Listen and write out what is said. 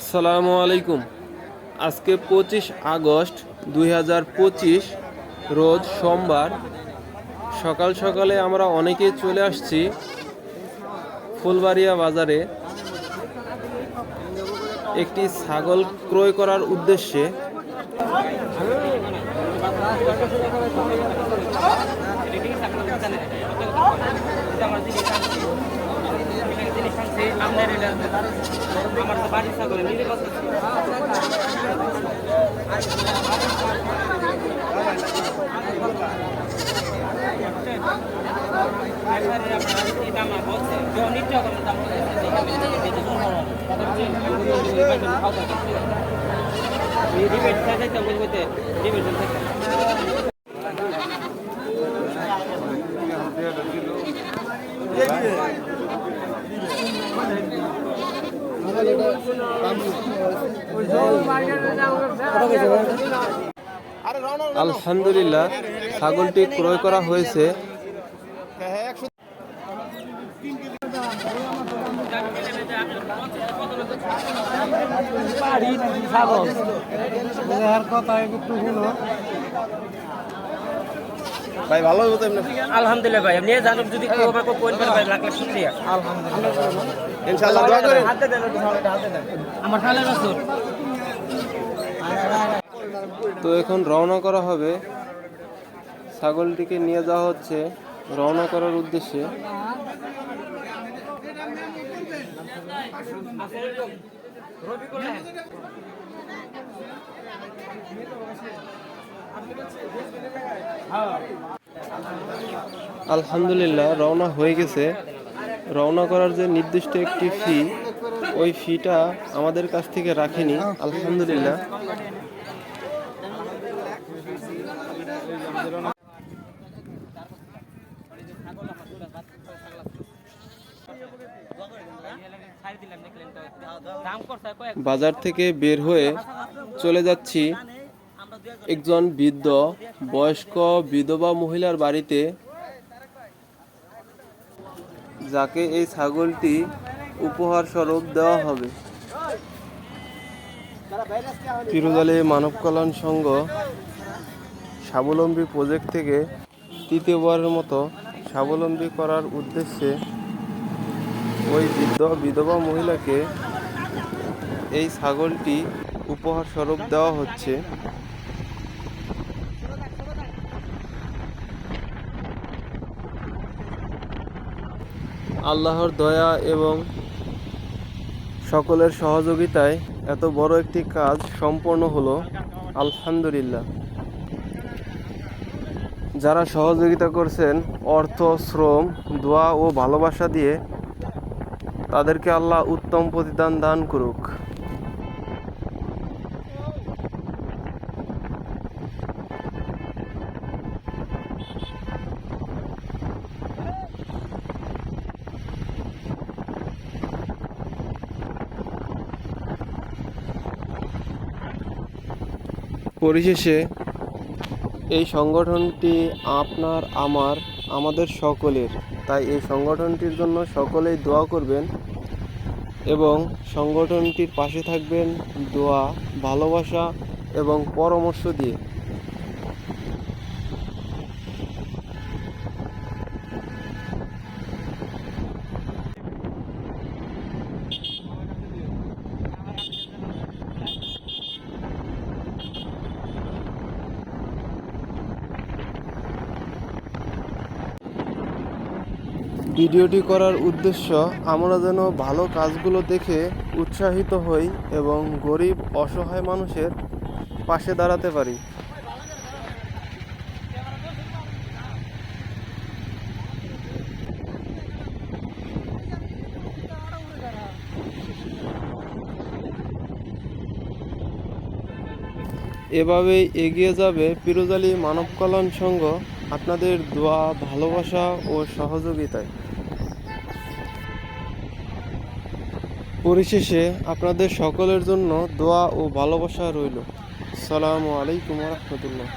আসসালামু আলাইকুম। আজকে পঁচিশ আগস্ট দুই হাজার পঁচিশ, রোজ সোমবার। সকাল সকালে আমরা অনেকেই চলে আসছি ফুলবাড়িয়া বাজারে। একটি ছাগল ক্রয় করার উদ্দেশ্যে। আমার তো বাড়ি ছাগল নিজে কথা আলহামদুলিল্লাহ ছাগলটি ক্রয় করা হয়েছে। ভাই ভালো হবে তো এমনি? আলহামদুলিল্লাহ ভাই আপনি জানুক যদি কেউ আমাকে কোয়েল করে ভাই লাখ লাখ শুক্রিয়া। ইনশাআল্লাহ দোয়া করেন। হাতে দেন আমার খালের রাসূল। তো এখন রওনা করা হবে। ছাগলটিকে নিয়ে যাওয়া হচ্ছে রওনা করার উদ্দেশ্যে। আলহামদুলিল্লাহ, রওনা হয়ে গেছে। রওনা করার যে নির্দিষ্ট একটি ফি ওই ফিটা আমাদের কাছ থেকে রাখেনি, আলহামদুলিল্লাহ। বাজার থেকে বের হয়ে চলে যাচ্ছি একজন বৃদ্ধ, বয়স্ক বিধবা মহিলার বাড়িতে যাকে এই ছাগলটি উপহার স্বরূপ দেওয়া হবে। পিরুজালি মানব কল্যাণ সংঘ স্বাবলম্বী প্রজেক্ট থেকে তৃতীয়বারের মতো স্বাবলম্বী করার উদ্দেশ্যে ওই বৃদ্ধ, বিধবা মহিলাকে এই ছাগলটি উপহার স্বরূপ দেওয়া হচ্ছে। আল্লাহর দয়া এবং সকলের সহযোগিতায় এত বড় একটি কাজ সম্পন্ন হলো, আলহামদুলিল্লাহ। যারা সহযোগিতা করছেন, অর্থ, শ্রম, দোয়া ও ভালোবাসা দিয়ে তাদেরকে আল্লাহ উত্তম প্রতিদান দান করুক। পরিশেষে এই সংগঠনটি আপনার, আমার, আমাদের সকলের। তাই এই সংগঠনটির জন্য সকলেই দোয়া করবেন এবং সংগঠনটির পাশে থাকবেন দোয়া, ভালোবাসা এবং পরামর্শ দিয়ে। ভিডিওটি করার উদ্দেশ্য আমরা যেন ভালো কাজগুলো দেখে উৎসাহিত হই এবং গরিব, অসহায় মানুষের পাশে দাঁড়াতে পারি। এভাবেই এগিয়ে যাবে পিরোজালি মানব কল্যাণ সংঘ। আপনাদের দোয়া, ভালোবাসা ও সহযোগিতায়। পরিশেষে আপনাদের সকলের জন্য দোয়া ও ভালোবাসা রইল। সালামু আলাইকুম রহমতুল্লাহ।